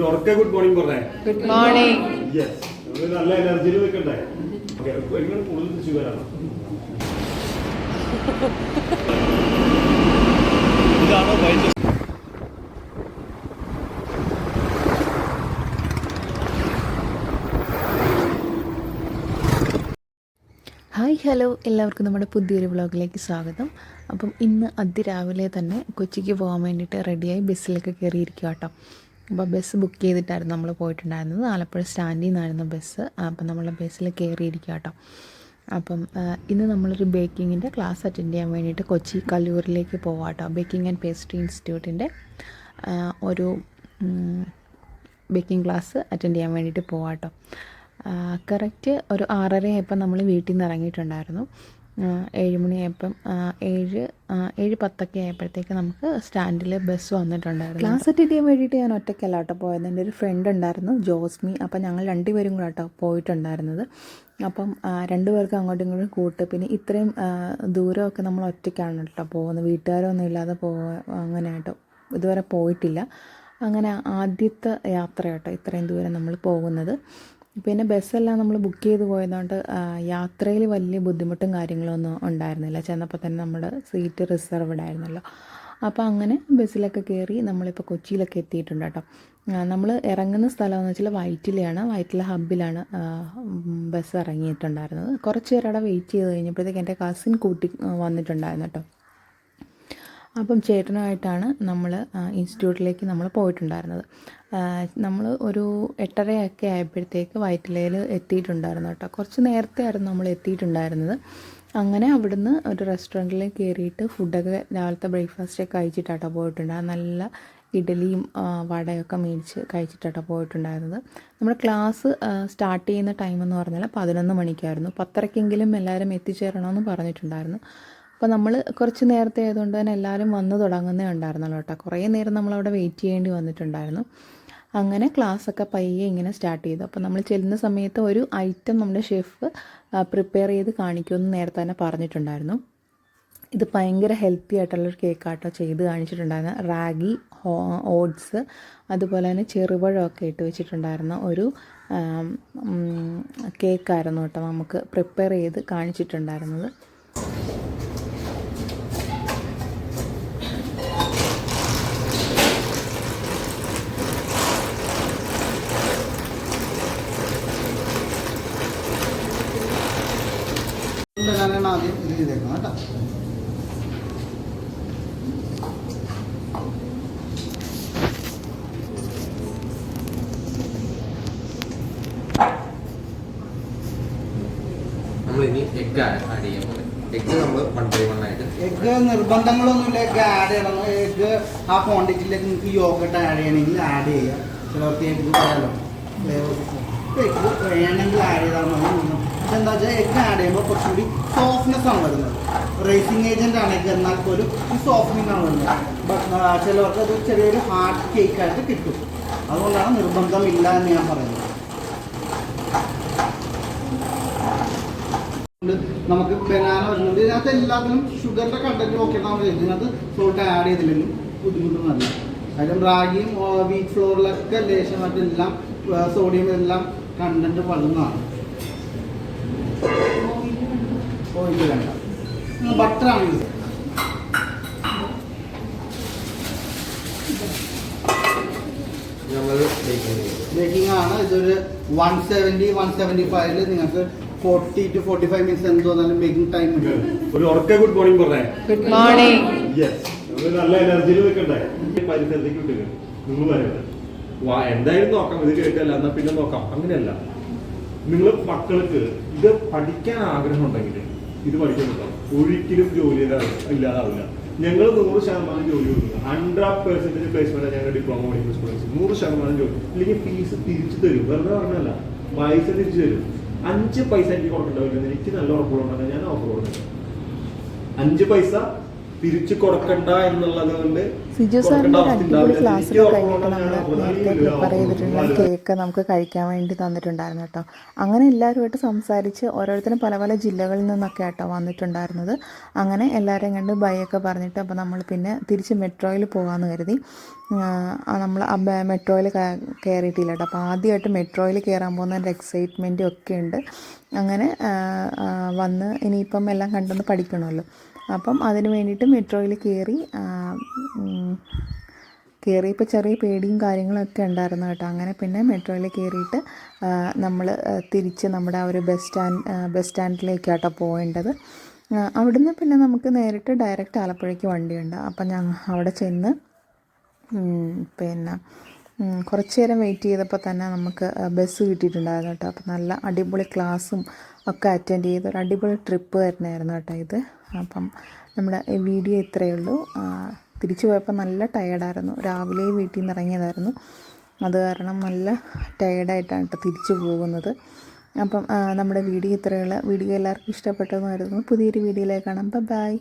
ഒരു ഉറക്കെ good morning പറഞ്ഞേ. Good morning. യെസ് നല്ല എനർജിയിൽ നിൽക്കണ്ടേ? ഓക്കെ നിങ്ങൾ കൂടുതൽ തൃശ്ശൂരാണ് ഇതാണോ വൈദ്യുതി? Hi hello. എല്ലാവർക്കും നമ്മുടെ പുതിയൊരു വ്ളോഗിലേക്ക് സ്വാഗതം. അപ്പം ഇന്ന് അതിരാവിലെ തന്നെ കൊച്ചിക്ക് പോകാൻ വേണ്ടിയിട്ട് റെഡിയായി ബസ്സിലൊക്കെ കയറിയിരിക്കുക കേട്ടോ അപ്പോൾ ബസ് ബുക്ക് ചെയ്തിട്ടായിരുന്നു നമ്മൾ പോയിട്ടുണ്ടായിരുന്നത്. ആലപ്പുഴ സ്റ്റാൻഡിൽ നിന്നായിരുന്നു ബസ്. അപ്പം നമ്മൾ ബസ്സിൽ കയറിയിരിക്കുക കേട്ടോ. അപ്പം ഇന്ന് നമ്മളൊരു ബേക്കിങ്ങിന്റെ ക്ലാസ് അറ്റൻഡ് ചെയ്യാൻ വേണ്ടിയിട്ട് കൊച്ചി കല്ലൂരിലേക്ക് പോവാം കേട്ടോ. ബേക്കിംഗ് ആൻഡ് പേസ്ട്രി ഇൻസ്റ്റിറ്റ്യൂട്ടിന്റെ ഒരു ബേക്കിംഗ് ക്ലാസ് അറ്റൻഡ് ചെയ്യാൻ വേണ്ടിയിട്ട് പോവാം കേട്ടോ. കറക്റ്റ് ഒരു ആറര ആയപ്പോൾ നമ്മൾ വീട്ടിൽ നിന്ന് ഇറങ്ങിയിട്ടുണ്ടായിരുന്നു. ഏഴ് മണിയായപ്പം ഏഴ് ഏഴ് പത്തൊക്കെ ആയപ്പോഴത്തേക്ക് നമുക്ക് സ്റ്റാൻഡിൽ ബസ് വന്നിട്ടുണ്ടായിരുന്നു. ക്ലാസ് അറ്റൻഡ് ചെയ്യാൻ വേണ്ടിയിട്ട് ഞാൻ ഒറ്റയ്ക്കല്ല കേട്ടോ പോയത്. എന്റെ ഒരു ഫ്രണ്ട് ഉണ്ടായിരുന്നു ജോസ്മി. അപ്പം ഞങ്ങൾ രണ്ടുപേരും കൂടെ കേട്ടോ പോയിട്ടുണ്ടായിരുന്നത്. അപ്പം രണ്ടുപേർക്കും അങ്ങോട്ടും ഇങ്ങോട്ടും കൂട്ട്. പിന്നെ ഇത്രയും ദൂരമൊക്കെ നമ്മൾ ഒറ്റയ്ക്കാണ് കേട്ടോ പോകുന്നത്. വീട്ടുകാരൊന്നും ഇല്ലാതെ പോവാ അങ്ങനെ കേട്ടോ ഇതുവരെ പോയിട്ടില്ല. അങ്ങനെ ആദ്യത്തെ യാത്ര കേട്ടോ ഇത്രയും ദൂരം നമ്മൾ പോകുന്നത്. പിന്നെ ബസ്സെല്ലാം നമ്മൾ ബുക്ക് ചെയ്ത് പോയതുകൊണ്ട് യാത്രയിൽ വലിയ ബുദ്ധിമുട്ടും കാര്യങ്ങളൊന്നും ഉണ്ടായിരുന്നില്ല. ചെന്നപ്പോൾ തന്നെ നമ്മുടെ സീറ്റ് റിസർവ്ഡ് ആയിരുന്നല്ലോ. അപ്പോൾ അങ്ങനെ ബസ്സിലൊക്കെ കയറി നമ്മളിപ്പോൾ കൊച്ചിയിലൊക്കെ എത്തിയിട്ടുണ്ട് കേട്ടോ. നമ്മൾ ഇറങ്ങുന്ന സ്ഥലമെന്ന് വെച്ചാൽ വൈറ്റിലയാണ് വൈറ്റില ഹബ്ബിലാണ് ബസ് ഇറങ്ങിയിട്ടുണ്ടായിരുന്നത്. കുറച്ച് പേരവിടെ വെയിറ്റ് ചെയ്ത് കഴിഞ്ഞപ്പോഴത്തേക്ക് എന്റെ കസിൻ കൂട്ടി വന്നിട്ടുണ്ടായിരുന്നു കേട്ടോ. അപ്പം ചേട്ടനുമായിട്ടാണ് നമ്മൾ ഇൻസ്റ്റിറ്റ്യൂട്ടിലേക്ക് നമ്മൾ പോയിട്ടുണ്ടായിരുന്നത്. നമ്മൾ ഒരു എട്ടരയൊക്കെ ആയപ്പോഴത്തേക്ക് വയറ്റിലയിൽ എത്തിയിട്ടുണ്ടായിരുന്നു കേട്ടോ. കുറച്ച് നേരത്തെ ആയിരുന്നു നമ്മൾ എത്തിയിട്ടുണ്ടായിരുന്നത്. അങ്ങനെ അവിടുന്ന് ഒരു റെസ്റ്റോറന്റിൽ കയറിയിട്ട് ഫുഡൊക്കെ രാവിലത്തെ ബ്രേക്ക്ഫാസ്റ്റൊക്കെ കഴിച്ചിട്ടാട്ടോ പോയിട്ടുണ്ടായിരുന്നു നല്ല ഇഡലിയും വടയൊക്കെ മേടിച്ച് കഴിച്ചിട്ടാട്ടോ പോയിട്ടുണ്ടായിരുന്നത്. നമ്മുടെ ക്ലാസ് സ്റ്റാർട്ട് ചെയ്യുന്ന ടൈം എന്ന് പറഞ്ഞാൽ പതിനൊന്ന് മണിക്കായിരുന്നു. പത്തരക്കെങ്കിലും എല്ലാവരും എത്തിച്ചേരണമെന്ന് പറഞ്ഞിട്ടുണ്ടായിരുന്നു. അപ്പോൾ നമ്മൾ കുറച്ച് നേരത്തെ ആയതുകൊണ്ട് തന്നെ എല്ലാവരും വന്ന് തുടങ്ങുന്നേ ഉണ്ടായിരുന്നല്ലോ കേട്ടോ. കുറേ നേരം നമ്മളവിടെ വെയിറ്റ് ചെയ്യേണ്ടി വന്നിട്ടുണ്ടായിരുന്നു. അങ്ങനെ ക്ലാസ്സൊക്കെ പയ്യെ ഇങ്ങനെ സ്റ്റാർട്ട് ചെയ്തു. അപ്പോൾ നമ്മൾ ചെല്ലുന്ന സമയത്ത് ഒരു ഐറ്റം നമ്മുടെ ഷെഫ് പ്രിപ്പയർ ചെയ്ത് കാണിക്കുമെന്ന് നേരത്തെ തന്നെ പറഞ്ഞിട്ടുണ്ടായിരുന്നു. ഇത് ഭയങ്കര ഹെൽത്തി ആയിട്ടുള്ളൊരു കേക്കാട്ടോ ചെയ്ത് കാണിച്ചിട്ടുണ്ടായിരുന്നു. റാഗി ഓട്സ് അതുപോലെ തന്നെ ചെറുപഴമൊക്കെ ഇട്ട് വെച്ചിട്ടുണ്ടായിരുന്ന ഒരു കേക്കായിരുന്നു കേട്ടോ നമുക്ക് പ്രിപ്പയർ ചെയ്ത് കാണിച്ചിട്ടുണ്ടായിരുന്നത്. ഇത് ചെയ്തേക്കുന്നത് കേട്ടോ നമ്മൾ എഗ് ആഡ് ചെയ്യാൻ പോകുന്നത്. എഗ് നമ്മൾ വൺ ബൈ വൺ ആയിട്ട് എഗ്ഗ് നിർബന്ധങ്ങളൊന്നുമില്ല. എഗ്ഗ് ആഡ് ചെയ്യണം. എഗ്ഗ് ആ ക്വാണ്ടിറ്റിയിലേക്ക് നിങ്ങൾക്ക് യോഗട്ട് ആഡ് ചെയ്യണമെങ്കിൽ ആഡ് ചെയ്യാം. ചിലർക്ക് എഗ്ഗ് പറയാലോ വേണമെങ്കിൽ ആഡ് ചെയ്താൽ മതി. എന്താ വെച്ചാൽ എഗ്ഗ് ആഡ് ചെയ്യുമ്പോൾ കുറച്ചുകൂടി സോഫ്റ്റ്നെസ് ആണ് വരുന്നത്. റേസിംഗ് ഏജന്റ് ആണെങ്കിൽ എന്നാൽ പോലും ഈ സോഫ്റ്റനിങ് ആണ് വരുന്നത്. ബട്ട് ചിലവർക്ക് അത് ചെറിയൊരു ഹാർഡ് കേക്ക് ആയിട്ട് കിട്ടും. അതുകൊണ്ടാണ് നിർബന്ധം ഇല്ല എന്ന് ഞാൻ പറയുന്നത്. നമുക്ക് ബനാന വരുന്നുണ്ട്. ഇതിനകത്ത് എല്ലാത്തിനും ഷുഗറിന്റെ കണ്ടന്റ് ഓക്കെ നമ്മൾ ഇതിനകത്ത് സോൾട്ട് ആഡ് ചെയ്തില്ലെങ്കിൽ ബുദ്ധിമുട്ടൊന്നുമല്ല. കാര്യം റാഗിയും വീറ്റ് ഫ്ലോറിലൊക്കെ ലേശമായിട്ടെല്ലാം സോഡിയം എല്ലാം കണ്ടന്റ് വളർന്നതാണ് ഓയിൽ വേണ്ട ബട്ടറാണ് യൂസ് ബേക്കിംഗ് ബേക്കിംഗ് ആണ്. ഇതൊരു വൺ സെവന്റി വൺ സെവന്റി ഫൈവിൽ നിങ്ങൾക്ക് forty two forty five minutes എന്ത് തോന്നാലും ബേക്കിംഗ് ടൈം ഉണ്ട്. ഒരു ഉറക്കെ ഗുഡ് മോർണിംഗ് പറഞ്ഞേ. ഗുഡ് മോർണിംഗ് യെസ് നല്ല എനർജിയിൽ നിൽക്കണ്ടേ ഈ പരിസരത്തേക്ക് നിങ്ങൾ വരരുത് വാ എന്തായാലും നോക്കാം. ഇത് കേട്ടല്ല എന്നാ പിന്നെ നോക്കാം. അങ്ങനെയല്ല. നിങ്ങൾ മക്കൾക്ക് ഇത് പഠിക്കാൻ ആഗ്രഹം ഉണ്ടെങ്കിൽ ഇത് പഠിക്കുന്നുണ്ടോ ഒരിക്കലും ജോലി ഇല്ലാതാവില്ല. ഞങ്ങൾ നൂറ് ശതമാനം ജോലി കൊടുക്കുന്നു ഹൺഡ്രഡ് പെർസെന്റേജ് പ്ലേസ്മെന്റ് ഞങ്ങൾ ഡിപ്ലോമ പഠിക്കുന്ന സ്റ്റുഡൻസ് നൂറ് ശതമാനം ജോലി. അല്ലെങ്കിൽ ഫീസ് തിരിച്ചു തരും. വെറുതെ പറഞ്ഞല്ല പൈസ തിരിച്ചു തരും. അഞ്ച് പൈസ എനിക്ക് കൊടുക്കേണ്ട എനിക്ക് നല്ല ഉറപ്പുകളുണ്ടെങ്കിൽ ഞാൻ ഓഫർ കൊടുക്കുന്നത് അഞ്ച് പൈസ തിരിച്ചു കൊടുക്കണ്ട എന്നുള്ളത് കൊണ്ട് സിജു സാറിന്റെ അടിപൊളി ഉണ്ടാവില്ല. ക്ലാസ്സിൽ എനിക്ക് കഴിഞ്ഞിട്ട് ഓർമ്മ നമ്മൾ നേരത്തെ പ്രിപ്പയർ ചെയ്തിട്ടുള്ള കേക്ക് നമുക്ക് കഴിക്കാൻ വേണ്ടി തന്നിട്ടുണ്ടായിരുന്നു കേട്ടോ. അങ്ങനെ എല്ലാവരുമായിട്ട് സംസാരിച്ച് ഓരോരുത്തരും പല പല ജില്ലകളിൽ നിന്നൊക്കെ ആട്ടോ വന്നിട്ടുണ്ടായിരുന്നത്. അങ്ങനെ എല്ലാവരെയും കണ്ട് ബൈ ഒക്കെ പറഞ്ഞിട്ട് അപ്പോൾ നമ്മൾ പിന്നെ തിരിച്ച് മെട്രോയിൽ പോകാമെന്ന് കരുതി. നമ്മൾ മെട്രോയിൽ കയറിയിട്ടില്ല കേട്ടോ. അപ്പോൾ ആദ്യമായിട്ട് മെട്രോയിൽ കയറാൻ പോകുന്നതിന്റെ എക്സൈറ്റ്മെന്റും ഒക്കെ ഉണ്ട്. അങ്ങനെ വന്ന് ഇനിയിപ്പം എല്ലാം കണ്ടൊന്ന് പഠിക്കണമല്ലോ. അപ്പം അതിന് വേണ്ടിയിട്ട് മെട്രോയിൽ കയറി കയറിയപ്പോൾ ചെറിയ പേടിയും കാര്യങ്ങളൊക്കെ ഉണ്ടായിരുന്നു കേട്ടോ. അങ്ങനെ പിന്നെ മെട്രോയിൽ കയറിയിട്ട് നമ്മൾ തിരിച്ച് നമ്മുടെ ആ ഒരു ബസ് സ്റ്റാൻഡ് ബസ് സ്റ്റാൻഡിലേക്കാട്ടോ പോകേണ്ടത്. അവിടുന്ന് പിന്നെ നമുക്ക് നേരിട്ട് ഡയറക്റ്റ് ആലപ്പുഴയ്ക്ക് വണ്ടിയുണ്ട്. അപ്പം ഞങ്ങൾ അവിടെ ചെന്ന് പിന്നെ കുറച്ച് നേരം വെയിറ്റ് ചെയ്തപ്പോൾ തന്നെ നമുക്ക് ബസ് കിട്ടിയിട്ടുണ്ടായിരുന്നു കേട്ടോ. അപ്പോൾ നല്ല അടിപൊളി ക്ലാസ്സും ഒക്കെ അറ്റൻഡ് ചെയ്ത് ഒരു അടിപൊളി ട്രിപ്പ് തന്നെയായിരുന്നു കേട്ടോ ഇത്. അപ്പം നമ്മുടെ വീഡിയോ ഇത്രയേ ഉള്ളൂ. തിരിച്ചു പോയപ്പോൾ നല്ല ടയേർഡായിരുന്നു രാവിലെ വീട്ടിൽ നിന്ന് ഇറങ്ങിയതായിരുന്നു. അത് കാരണം നല്ല ടയേർഡായിട്ടാണ് കേട്ടോ തിരിച്ചു പോകുന്നത്. അപ്പം നമ്മുടെ വീഡിയോ ഇത്രയുള്ള വീഡിയോ എല്ലാവർക്കും ഇഷ്ടപ്പെട്ടെന്ന് പുതിയൊരു വീഡിയോയിലേക്ക് കാണാം. ബൈ